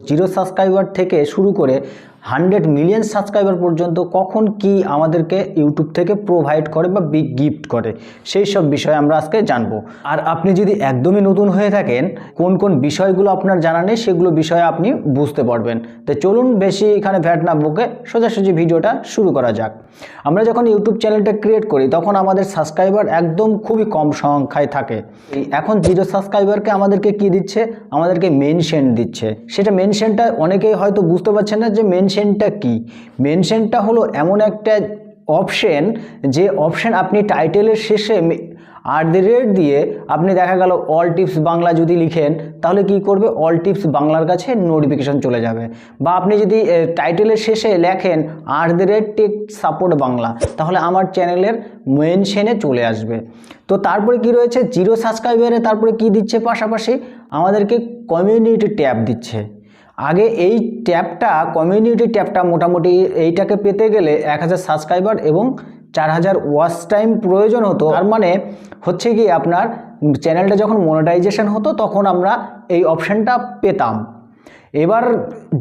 Zero subscriber থেকে শুরু করে হান্ড্রেড মিলিয়ন সাবস্ক্রাইবার পর্যন্ত কখন কি আমাদেরকে ইউটিউব থেকে প্রোভাইড করে বা বিগ গিফট করে? সেই সব বিষয়ে আমরা আজকে জানব। আর আপনি যদি একদমই নতুন হয়ে থাকেন, কোন কোন বিষয়গুলো আপনার জানা নেই, সেগুলো বিষয়ে আপনি বুঝতে পারবেন। তো চলুন বেশি এখানে ভ্যাট না বকে সোজাসুজি ভিডিওটা শুরু করা যাক। আমরা যখন ইউটিউব চ্যানেলটা ক্রিয়েট করি, তখন আমাদের সাবস্ক্রাইবার একদম খুবই কম সংখ্যায় থাকে। এখন জিরো সাবস্ক্রাইবারকে আমাদেরকে কি দিচ্ছে? আমাদেরকে মেনশন দিচ্ছে। সেটা মেনশনটা অনেকেই হয়তো বুঝতে পারছেন না যে মেনশনটা কি? মেনশনটা হলো এমন একটা অপশন যে অপশন আপনি টাইটেলের শেষে আর দি রেট দিয়ে আপনি দেখা গেল অল টিপস বাংলা যদি লিখেন, তাহলে কি করবে? অল টিপস বাংলার কাছে নোটিফিকেশন চলে যাবে। বা আপনি যদি টাইটেলের শেষে লেখেন আর the rate tech support Bangla, তাহলে আমার চ্যানেলের মেনশনে চলে আসবে। তো তারপরে কি রয়েছে? জিরো সাবস্ক্রাইবারে তারপরে কি দিচ্ছে? পাশাপাশি আমাদেরকে কমিউনিটি ট্যাব দিচ্ছে। আগে এই ট্যাবটা কমিউনিটি ট্যাবটা মোটামুটি এইটাকে পেতে গেলে এক হাজার সাবস্ক্রাইবার এবং চার হাজার ওয়াচ টাইম প্রয়োজন হতো। তার মানে হচ্ছে কি আপনার চ্যানেলটা যখন মনিটাইজেশন হতো তখন আমরা এই অপশানটা পেতাম। এবার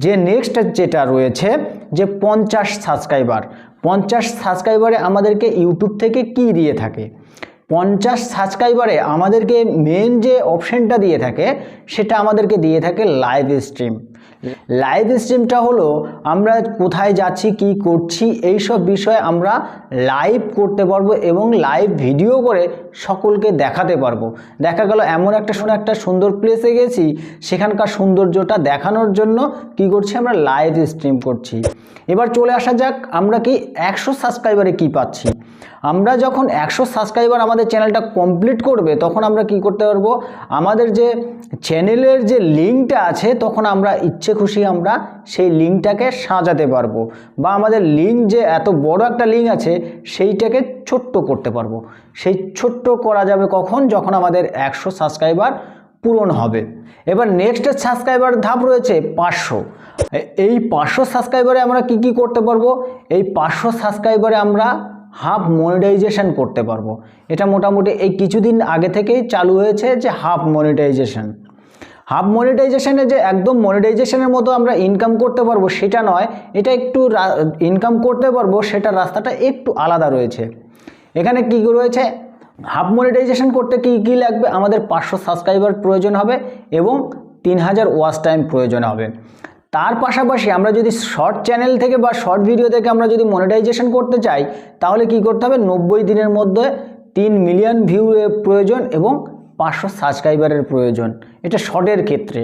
যে নেক্সট যেটা রয়েছে, যে পঞ্চাশ সাবস্ক্রাইবার পঞ্চাশ সাবস্ক্রাইবারে আমাদেরকে ইউটিউব থেকে কি দিয়ে থাকে? পঞ্চাশ সাবস্ক্রাইবারে আমাদেরকে মেন যে অপশানটা দিয়ে থাকে, সেটা আমাদেরকে দিয়ে থাকে লাইভ স্ট্রিম লাইভ স্ট্রিমটা হলো, আমরা কোথায় যাচ্ছি, কি করছি এই সব বিষয়ে আমরা লাইভ করতে পারব এবং লাইভ ভিডিও করে সকলকে দেখাতে পারব। দেখা গেল, এমন একটা শুনে একটা সুন্দর প্লেসে গেছি, সেখানকার সৌন্দর্যটা দেখানোর জন্য কি করছি আমরা লাইভ স্ট্রিম করছি। এবার চলে আসা যাক, আমরা কি একশো সাবস্ক্রাইবারে কি পাচ্ছি? আমরা যখন একশো সাবস্ক্রাইবার আমাদের চ্যানেলটা কমপ্লিট করবে, তখন আমরা কি করতে পারব? আমাদের যে চ্যানেলের যে লিঙ্কটা আছে, তখন আমরা ইচ্ছে খুশি আমরা, সেই লিঙ্কটাকে সাজাতে পারব। বা আমাদের লিঙ্ক যে এত বড় একটা লিঙ্ক আছে, সেইটাকে ছোট্ট করতে পারব। সেই ছোট্ট করা যাবে কখন? যখন আমাদের একশো সাবস্ক্রাইবার পূরণ হবে। এবার নেক্সট সাবস্ক্রাইবার ধাপ রয়েছে পাঁচশো। এই পাঁচশো সাবস্ক্রাইবারে আমরা কি কি করতে পারব? এই পাঁচশো সাবস্ক্রাইবারে আমরা হাফ মনিটাইজেশন করতে পারব। এটা মোটামুটি এই কিছুদিন আগে থেকেই চালু হয়েছে যে হাফ মনিটাইজেশন হাফ মনিটাইজেশনে যে একদম মনিটাইজেশনের মতো আমরা ইনকাম করতে পারব সেটা নয়, এটা একটু ইনকাম করতে পারব সেটা রাস্তাটা একটু আলাদা রয়েছে। এখানে কি রয়েছে? হাফ মনিটাইজেশন করতে কি কি লাগবে? আমাদের পাঁচশো সাবস্ক্রাইবার প্রয়োজন হবে এবং তিন হাজার ওয়াচ টাইম প্রয়োজন হবে। তার পাশাপাশি আমরা যদি শর্ট চ্যানেল থেকে বা শর্ট ভিডিও থেকে আমরা যদি মনিটাইজেশন করতে চাই, তাহলে কি করতে হবে? নব্বই দিনের মধ্যে তিন মিলিয়ন ভিউ প্রয়োজন এবং পাঁচশো সাবস্ক্রাইবারের প্রয়োজন। এটা শর্টের ক্ষেত্রে।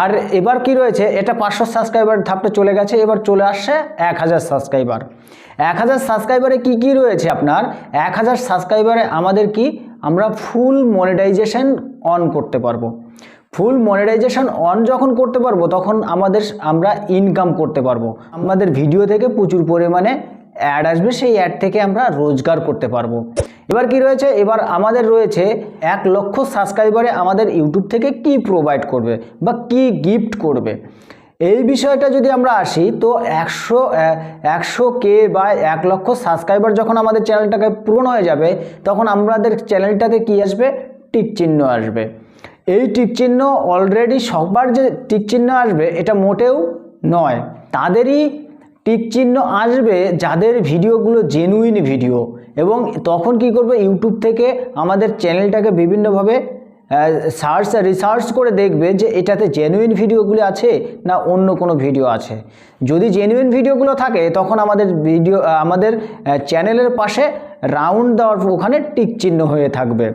আর এবার কি রয়েছে? এটা পাঁচশো সাবস্ক্রাইবার ধাপটা চলে গেছে, এবার চলে আসছে এক হাজার সাবস্ক্রাইবার এক হাজার সাবস্ক্রাইবারে কী কী রয়েছে আপনার? এক হাজার সাবস্ক্রাইবারে আমাদের কি? আমরা ফুল মনিটাইজেশন অন করতে পারব। ফুল মনিটাইজেশন অন যখন করতে পারব, তখন আমাদের আমরা ইনকাম করতে পারব। আমাদের ভিডিও থেকে প্রচুর পরিমাণে অ্যাড আসবে, সেই অ্যাড থেকে আমরা রোজগার করতে পারব। এবার কি রয়েছে? এবার আমাদের রয়েছে এক লক্ষ সাবস্ক্রাইবারে আমাদের ইউটিউব থেকে কি প্রোভাইড করবে বা কি গিফট করবে? এই বিষয়টা যদি আমরা আসি, তো একশো একশো কে বা এক লক্ষ সাবস্ক্রাইবার যখন আমাদের চ্যানেলটাকে পূরণ হয়ে যাবে, তখন আমাদের চ্যানেলটাতে কি আসবে? টিক চিহ্ন আসবে। এই টিক চিহ্ন অলরেডি সবার যে টিক চিহ্ন আসবে, এটা মোটেও নয়। তাদেরই টিক চিহ্ন আসবে যাদের ভিডিওগুলো জেনুইন ভিডিও এবং তখন কি করবে ইউটিউব থেকে আমাদের চ্যানেলটাকে বিভিন্নভাবে সার্চ রিসার্চ করে দেখবে যে এটাতে জেনুইন ভিডিওগুলো আছে না অন্য কোনো ভিডিও আছে। যদি জেনুইন ভিডিওগুলো থাকে, তখন আমাদের ভিডিও আমাদের চ্যানেলের পাশে রাউন্ড দেওয়ার ওখানে টিক চিহ্ন হয়ে থাকবে।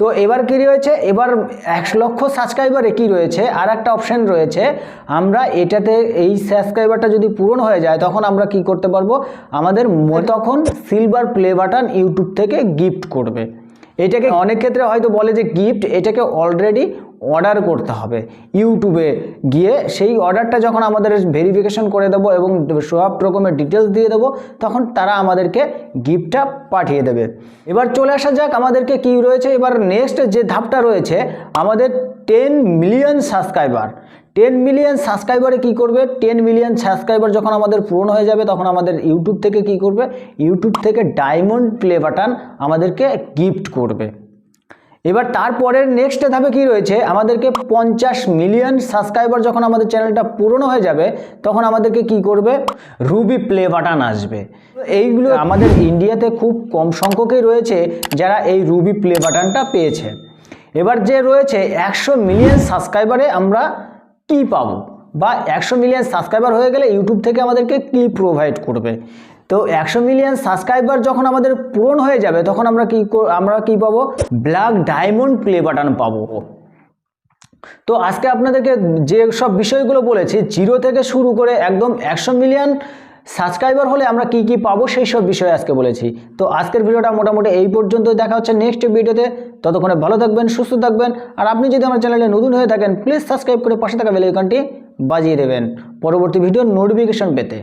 তো এবার কি রয়েছে? এবার একশো লক্ষ সাবস্ক্রাইবারে কি রয়েছে? আর একটা অপশান রয়েছে, আমরা এটাতে এই সাবস্ক্রাইবারটা যদি পূরণ হয়ে যায়, তখন আমরা কি করতে পারব? আমাদের তখন সিলভার প্লে বাটন ইউটিউব থেকে গিফট করবে। এটাকে অনেক ক্ষেত্রে হয়তো বলে যে গিফট এটাকে অলরেডি অর্ডার করতে হবে। ইউটিউবে গিয়ে সেই অর্ডারটা যখন আমাদের ভেরিফিকেশন করে দেবো এবং সব রকমের ডিটেলস দিয়ে দেবো, তখন তারা আমাদেরকে গিফটটা পাঠিয়ে দেবে। এবার চলে আসা যাক আমাদেরকে কি রয়েছে। এবার নেক্সট যে ধাপটা রয়েছে, আমাদের ten million subscriber ten million সাবস্ক্রাইবারে কি করবে? টেন মিলিয়ন সাবস্ক্রাইবার যখন আমাদের পূরণ হয়ে যাবে, তখন আমাদের ইউটিউব থেকে কি করবে? ইউটিউব থেকে ডায়মন্ড প্লে বাটন আমাদেরকে গিফট করবে। এবার তারপরের নেক্সট ধাপে কি রয়েছে? আমাদেরকে পঞ্চাশ মিলিয়ন সাবস্ক্রাইবার যখন আমাদের চ্যানেলটা পূরণ হয়ে যাবে, তখন আমাদেরকে কি করবে? রুবি প্লে বাটন আসবে। এইগুলো আমাদের ইন্ডিয়াতে খুব কম সংখ্যকই রয়েছে যারা এই রুবি প্লে বাটনটা পেয়েছে। এবার যে রয়েছে একশো মিলিয়ন সাবস্ক্রাইবারে আমরা কি পাব? বা একশো মিলিয়ন সাবস্ক্রাইবার হয়ে গেলে ইউটিউব থেকে আমাদেরকে কি প্রোভাইড করবে? তো একশো মিলিয়ন সাবস্ক্রাইবার যখন আমাদের পূরণ হয়ে যাবে, তখন আমরা কি আমরা কি পাবো? ব্ল্যাক ডায়মন্ড প্লে বাটন পাবো। তো আজকে আপনাদেরকে যে সব বিষয়গুলো বলেছি জিরো থেকে শুরু করে একদম একশো মিলিয়ন সাবস্ক্রাইবার হলে আমরা কি কি পাবো সেই সব বিষয়ে আজকে বলেছি। তো আজকের ভিডিওটা মোটামুটি এই পর্যন্ত দেখা হচ্ছে নেক্সট ভিডিওতে। ততক্ষণে ভালো থাকবেন, সুস্থ থাকবেন। আর আপনি যদি আমার চ্যানেলে নতুন হয়ে থাকেন প্লিজ সাবস্ক্রাইব করে পাশে থাকা বেলাইকনটি বাজিয়ে দেবেন। পরবর্তী ভিডিও নোটিফিকেশন পেতে।